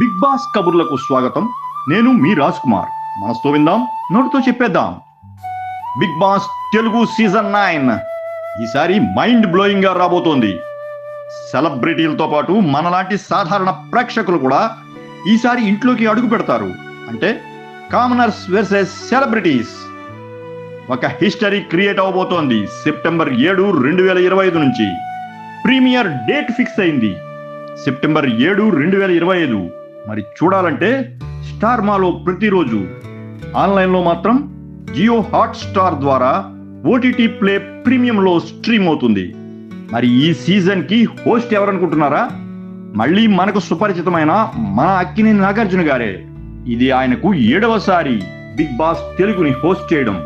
Big boss కబుర్లకు స్వాగతం. నేను మీ రాజ్ కుమార్ మనసుతో విందాం నోటితో చెప్పేద్దాం. Bigg Boss Telugu season nine. ఈసారి మైండ్ బ్లోయింగ్గా రాబోతోంది. సెలబ్రిటీలతో పాటు మనలాంటి సాధారణ ప్రేక్షకులు కూడా ఈసారి ఇంట్లోకి అడుగు పెడతారు. అంటే కామనర్స్ వర్సెస్ సెలబ్రిటీస్. ఒక హిస్టరీ క్రియేట్ అవబోతోంది సెప్టెంబర్ ఏడు రెండు వేల ఇరవై ఐదు నుంచి. ప్రీమియర్ డేట్ ఫిక్స్ అయింది. సెప్టెంబర్ ఏడు రెండు వేల ఇరవై ఐదు. మరి చూడాలంటే స్టార్ మాలో ప్రతిరోజు ఆన్లైన్లో మాత్రం జియో హాట్ స్టార్ ద్వారా ఓటీటీ ప్లే ప్రీమియంలో స్ట్రీమ్ అవుతుంది. మరి ఈ సీజన్కి హోస్ట్ ఎవరనుకుంటున్నారా? మళ్ళీ మనకు సుపరిచితమైన మన అక్కినేని నాగార్జున గారే. ఇది ఆయనకు ఏడవసారి బిగ్ బాస్ తెలుగుని హోస్ట్ చేయడం.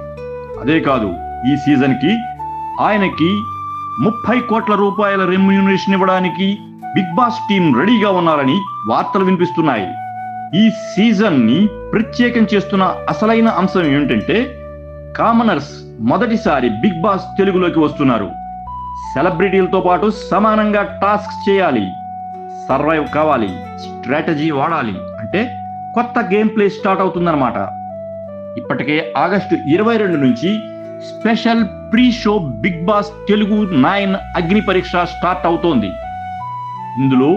అదే కాదు ఈ సీజన్కి ఆయనకి ముప్పై కోట్ల రూపాయల రెమ్యూనరేషన్ ఇవ్వడానికి బిగ్ బాస్ టీం రెడీగా ఉన్నారని వార్తలు వినిపిస్తున్నాయి. ఈ సీజన్ని ప్రత్యేకం చేస్తున్న అసలైన అంశం ఏమిటంటే కామనర్స్ మొదటిసారి బిగ్ బాస్ తెలుగులోకి వస్తున్నారు. సెలబ్రిటీలతో పాటు సమానంగా టాస్క్ చేయాలి. సర్వైవ్ కావాలి. స్ట్రాటజీ వాడాలి. అంటే కొత్త గేమ్ ప్లే స్టార్ట్ అవుతుందన్నమాట. ఇప్పటికే ఆగస్టు ఇరవై రెండు నుంచి special pre show Bigg Boss Telugu nine Agnipariksha start అవుతోంది. ఇందులో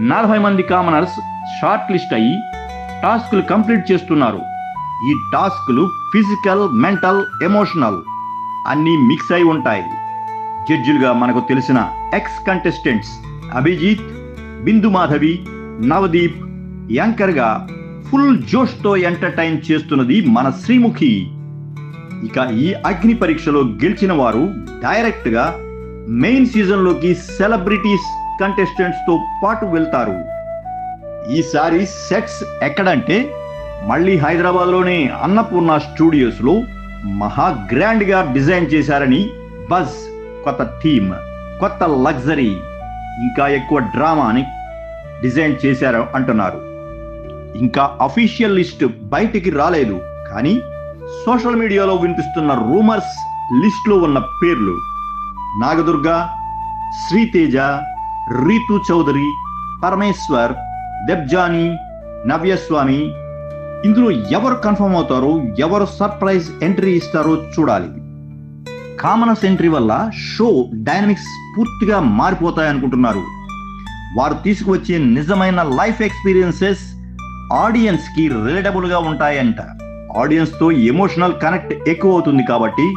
నలభై మంది కామనర్స్ షార్ట్ లిస్ట్ అయ్యి టాస్క్లు కంప్లీట్ చేస్తున్నారు. ఈ టాస్క్లు ఫిజికల్ మెంటల్ ఎమోషనల్ అన్నీ మిక్స్ అయి ఉంటాయి. జడ్జిలుగా మనకు తెలిసిన ఎక్స్ కంటెస్టెంట్స్ అభిజిత్ బిందు మాధవి నవదీప్ యాంకర్గా ఫుల్ జోష్తో ఎంటర్టైన్ చేస్తున్నది మన శ్రీముఖి. ఇక ఈ అగ్ని పరీక్షలో గెలిచిన వారు డైరెక్ట్గా మెయిన్ సీజన్లోకి సెలబ్రిటీస్ కంటెస్టెంట్స్తో పాటు వెళ్తారు. ఈసారి సెట్స్ ఎక్కడంటే మళ్ళీ హైదరాబాద్లోనే అన్నపూర్ణ స్టూడియోస్లో మహా గ్రాండ్గా డిజైన్ చేశారని బజ్ కొత్త థీమ్ కొత్త లగ్జరీ ఇంకా ఎక్కువ డ్రామాని డిజైన్ చేశారు అంటున్నారు. ఇంకా అఫీషియల్ లిస్ట్ బయటికి రాలేదు కానీ సోషల్ మీడియాలో వినిపిస్తున్న రూమర్స్ లిస్ట్లో ఉన్న పేర్లు నాగదుర్గ శ్రీతేజ రీతు చౌదరి పరమేశ్వర్ దెబ్జానీ నవ్యస్వామి ఇందులో ఎవరు కన్ఫర్మ్ అవుతారో ఎవరు సర్ప్రైజ్ ఎంట్రీ ఇస్తారో చూడాలి. కామనస్ ఎంట్రీ వల్ల షో డైనమిక్స్ పూర్తిగా మారిపోతాయనుకుంటున్నారు వారు తీసుకువచ్చే నిజమైన లైఫ్ ఎక్స్పీరియన్సెస్ ఆడియన్స్కి రిలేటబుల్గా ఉంటాయంట. ఆడియన్స్తో ఎమోషనల్ కనెక్ట్ ఎక్కువ అవుతుంది కాబట్టి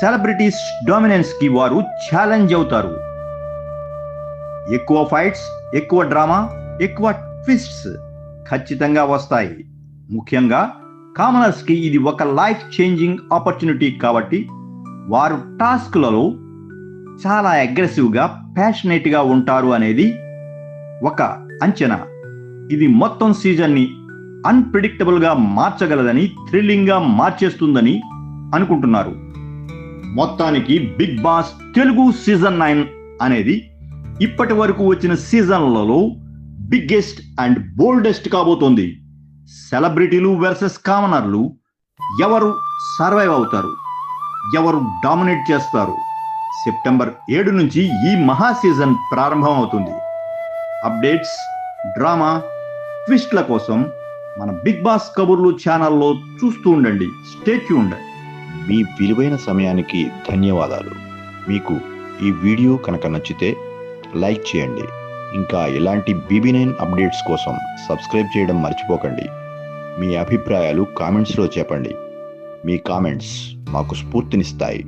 సెలబ్రిటీస్ డామినెన్స్కి వారు ఛాలెంజ్ అవుతారు. ఎక్కువ ఫైట్స్ ఎక్కువ డ్రామా ఎక్కువ ట్విస్ట్స్ ఖచ్చితంగా వస్తాయి. ముఖ్యంగా కామనర్స్కి ఇది ఒక లైఫ్ చేంజింగ్ ఆపర్చునిటీ కాబట్టి వారు టాస్క్లలో చాలా అగ్రెసివ్గా ప్యాషనేట్గా ఉంటారు అనేది ఒక అంచనా. ఇది మొత్తం సీజన్ని అన్ప్రిడిక్టబుల్గా మార్చగలదని థ్రిల్లింగ్గా మార్చేస్తుందని అనుకుంటున్నారు. మొత్తానికి Bigg Boss Telugu season nine అనేది ఇప్పటి వరకు వచ్చిన సీజన్లలో బిగ్గెస్ట్ అండ్ బోల్డెస్ట్ కాబోతోంది. సెలబ్రిటీలు వర్సెస్ కామనర్లు ఎవరు సర్వైవ్ అవుతారు? ఎవరు డామినేట్ చేస్తారు? సెప్టెంబర్ ఏడు నుంచి ఈ మహా సీజన్ ప్రారంభం అవుతుంది అప్డేట్స్ డ్రామా ట్విస్ట్ల కోసం మన బిగ్ బాస్ కబుర్లు ఛానల్లో చూస్తూ ఉండండి. స్టేచ్యూ ఉండండి మీ విలువైన సమయానికి ధన్యవాదాలు. మీకు ఈ వీడియో కనుక నచ్చితే లైక్ చేయండి. ఇంకా ఇలాంటి బీబీ నైన్ అప్డేట్స్ కోసం సబ్స్క్రైబ్ చేయడం మర్చిపోకండి. మీ అభిప్రాయాలు కామెంట్స్లో చెప్పండి. మీ కామెంట్స్ మాకు స్ఫూర్తినిస్తాయి.